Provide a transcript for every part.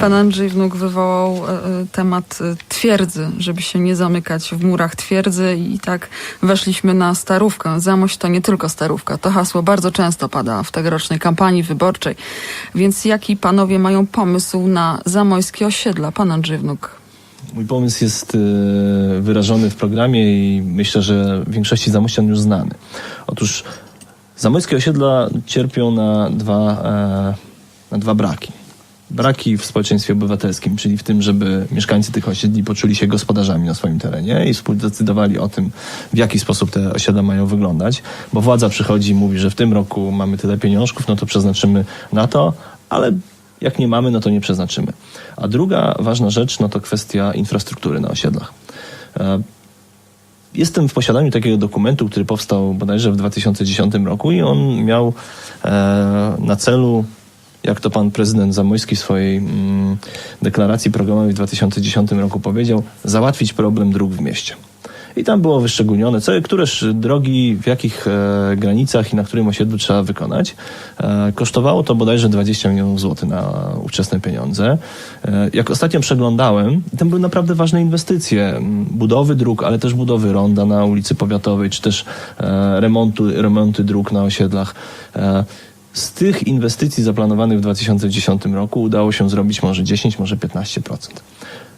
Pan Andrzej Wnuk wywołał e, e, temat e, twierdzy, żeby się nie zamykać w murach twierdzy i tak weszliśmy na starówkę. Zamość to nie tylko starówka. To hasło bardzo często pada w tegorocznej kampanii wyborczej. Więc jaki panowie mają pomysł na zamojskie osiedla? Pan Andrzej Wnuk. Mój pomysł jest wyrażony w programie i myślę, że większości zamościan już znany. Otóż zamojskie osiedla cierpią na dwa, na dwa braki. Braki w społeczeństwie obywatelskim, czyli w tym, żeby mieszkańcy tych osiedli poczuli się gospodarzami na swoim terenie i współdecydowali o tym, w jaki sposób te osiedla mają wyglądać, bo władza przychodzi i mówi, że w tym roku mamy tyle pieniążków, no to przeznaczymy na to, ale jak nie mamy, no to nie przeznaczymy. A druga ważna rzecz, no to kwestia infrastruktury na osiedlach. E, Jestem w posiadaniu takiego dokumentu, który powstał bodajże w 2010 roku i on miał e, na celu, jak to pan prezydent Zamojski w swojej mm, deklaracji programowej w 2010 roku powiedział, załatwić problem dróg w mieście. I tam było wyszczególnione, co, któreż drogi, w jakich e, granicach i na którym osiedlu trzeba wykonać. E, kosztowało to bodajże 20 milionów złotych na ówczesne pieniądze. E, jak ostatnio przeglądałem, tam były naprawdę ważne inwestycje. m, Budowy dróg, ale też budowy ronda na ulicy Powiatowej, czy też e, remontu, remonty dróg na osiedlach. E, z tych inwestycji zaplanowanych w 2010 roku udało się zrobić może 10, może 15%.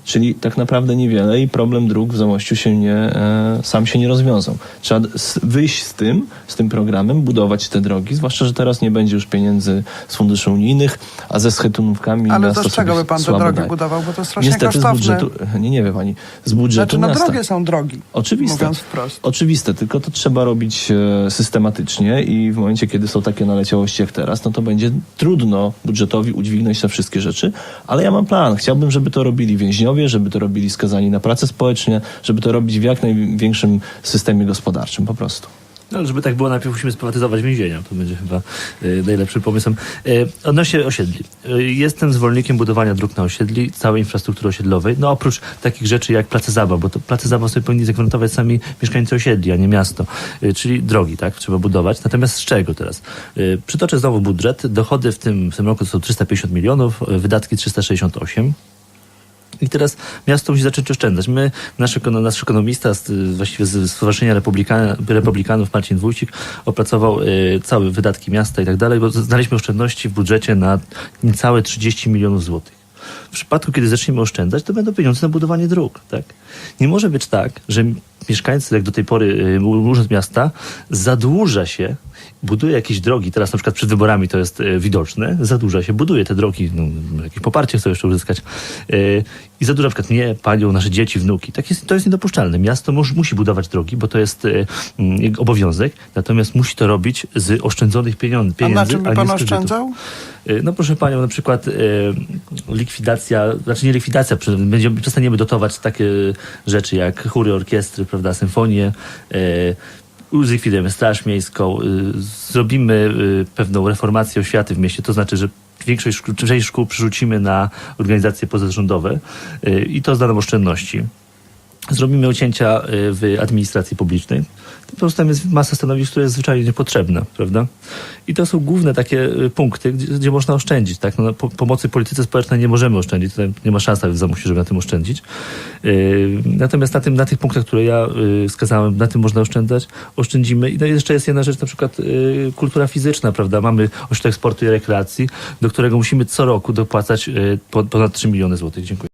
Czyli tak naprawdę niewiele i problem dróg w Zamościu się nie, e, sam się nie rozwiązał. Trzeba wyjść z tym, z tym programem, budować te drogi, zwłaszcza, że teraz nie będzie już pieniędzy z funduszy unijnych, a ze schetynówkami Ale to z czego by pan te drogi daje. budował? Bo to strasznie Niestety z kosztowne. budżetu, nie, nie wie pani, z budżetu Znaczy, no miasta. drogie są drogi. Oczywiste. Mówiąc wprost. Oczywiste, tylko to trzeba robić e, systematycznie i w momencie, kiedy są takie naleciałości jak teraz, no to będzie trudno budżetowi udźwignąć te wszystkie rzeczy, ale ja mam plan. Chciałbym, żeby to robili więźniowie, żeby to robili skazani na pracę społecznie, żeby to robić w jak największym systemie gospodarczym po prostu. No, ale żeby tak było, najpierw musimy sprywatyzować więzienia. To będzie chyba y, najlepszym pomysłem. Y, odnośnie osiedli. Y, jestem zwolennikiem budowania dróg na osiedli, całej infrastruktury osiedlowej. No oprócz takich rzeczy jak place zabaw, bo to place zabaw sobie powinni zagwarantować sami mieszkańcy osiedli, a nie miasto. Y, czyli drogi, tak? Trzeba budować. Natomiast z czego teraz? Y, przytoczę znowu budżet. Dochody w tym, w tym roku to są 350 milionów, wydatki 368. I teraz miasto musi zacząć oszczędzać. My, nasz, nasz ekonomista, z, właściwie z Stowarzyszenia Republika, Republikanów, Marcin Wójcik, opracował y, całe wydatki miasta i tak dalej, bo znaleźliśmy oszczędności w budżecie na niecałe 30 milionów złotych. W przypadku, kiedy zaczniemy oszczędzać, to będą pieniądze na budowanie dróg. Tak? Nie może być tak, że mieszkańcy, jak do tej pory y, Urząd Miasta, zadłuża się, buduje jakieś drogi, teraz na przykład przed wyborami to jest y, widoczne, zadłuża się, buduje te drogi, no, jakieś poparcie chce jeszcze uzyskać y, i zadłuża na przykład mnie, panią, nasze dzieci, wnuki. Tak jest, to jest niedopuszczalne. Miasto mus, musi budować drogi, bo to jest y, jego obowiązek, natomiast musi to robić z oszczędzonych pieniądze. A pieniędzy na czym by nie pan oszczędzał? Y, No proszę panią, na przykład y, likwidacja, znaczy nie likwidacja, będziemy, przestaniemy dotować takie rzeczy jak chóry, orkiestry, prawda, symfonie, y, zlikwidujemy Straż Miejską, y, zrobimy y, pewną reformację oświaty w mieście, to znaczy, że większość szkół, część szkół przerzucimy na organizacje pozarządowe y, i to z daną oszczędności. Zrobimy ucięcia y, w administracji publicznej. Po prostu tam jest masa stanowisk, które jest zwyczajnie niepotrzebna, prawda? I to są główne takie y, punkty, gdzie, gdzie można oszczędzić, tak? No, po, pomocy polityce społecznej nie możemy oszczędzić, tutaj nie ma szans nawet w żeby na tym oszczędzić. Yy, natomiast na, tym, na tych punktach, które ja y, wskazałem, na tym można oszczędzać, oszczędzimy. I no, jeszcze jest jedna rzecz, na przykład y, kultura fizyczna, prawda? Mamy ośrodek sportu i rekreacji, do którego musimy co roku dopłacać y, po- ponad 3 miliony złotych. Dziękuję.